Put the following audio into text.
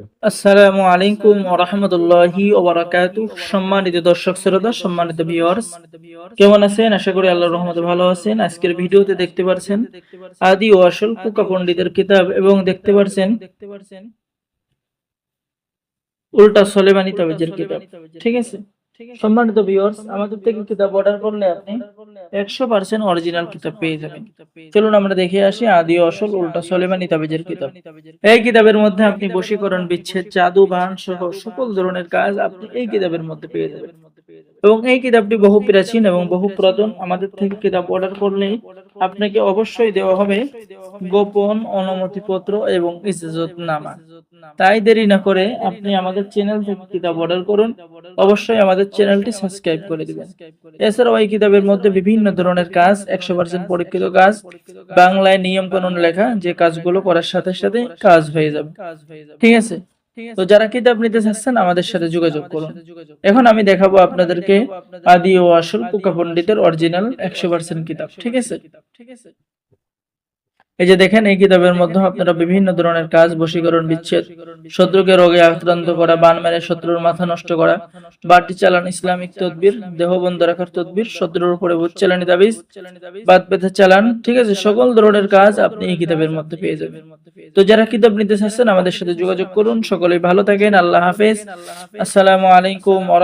আসসালামু আলাইকুম ওরহমতুল্লাহি ওবরাকাতু সম্মানিত দর্শক শ্রোতা, সম্মানিত ভিউয়ার্স কেমন আছেন? আশা করি আল্লাহর রহমতে ভালো আছেন। আজকের ভিডিওতে দেখতে পারছেন আদি ও আসল কুকা পণ্ডিতের কিতাব এবং দেখতে পারছেন উল্টা সলেমানি তাবিজের কিতাব। ঠিক আছে? সম্মানিত ভিউয়ার্স আমাদের থেকে কিতাব অর্ডার করলে আপনি একশো পার্সেন্ট অরিজিনাল কিতাব পেয়ে যাবেন। চলুন আমরা দেখে আসি আদি অসল উল্টা সলেমানি তাবিজের কিতাব। এই কিতাবের মধ্যে আপনি বশীকরণ বিচ্ছেদ জাদু বান সহ সকল ধরনের কাজ আপনি এই কিতাবের মধ্যে পেয়ে যাবেন। এবং এই কিতাবটি বহু প্রাচীন এবং বহু পুরাতন। আমাদের থেকে কিতাব অর্ডার করলে আপনাকে অবশ্যই দেওয়া হবে গোপন অনুমতিপত্র এবং ইজাজতনামা। তাই দেরি না করে আপনি আমাদের চ্যানেল থেকে কিতাব অর্ডার করুন। অবশ্যই আমাদের চ্যানেলটি সাবস্ক্রাইব করে দিবেন। এছাড়াও এই কিতাবের মধ্যে বিভিন্ন ধরনের কাজ একশো পার্সেন্ট পরীক্ষিত কাজ বাংলায় নিয়ম কানুন লেখা যে কাজগুলো করার সাথে সাথে কাজ হয়ে যাবে। ঠিক আছে? তো যারা কিতাব নিতে চাচ্ছেন আমাদের সাথে যোগাযোগ করুন। এখন আমি দেখাবো আপনাদেরকে আদি ও আসল কুকা পন্ডিতের অরিজিনাল একশো পার্সেন্ট কিতাব ঠিক আছে? ঠিক আছে? এই যে দেখেন, এই কিতাবের মধ্যে আপনারা বিভিন্ন ধরনের কাজ, বশীকরণ, বিচ্ছেদ, শত্রুকে রোগে আক্রান্ত করা, বান মেরে শত্রুর মাথা নষ্ট করা বাটি চালান, ইসলামিক তদবির, দেহ বন্ধ রাখার তদবির, শত্রুর উপরে ভূত চালানি দাবিজ বাদ বেঁধে চালান, ঠিক আছে, সকল ধরনের কাজ আপনি এই কিতাবের মধ্যে পেয়ে যাবেন। তো যারা কিতাব নিতে চাচ্ছেন, আমাদের সাথে যোগাযোগ করুন, সকলেই ভালো থাকেন, আল্লাহ হাফেজ। আসসালামু আলাইকুম ওয়া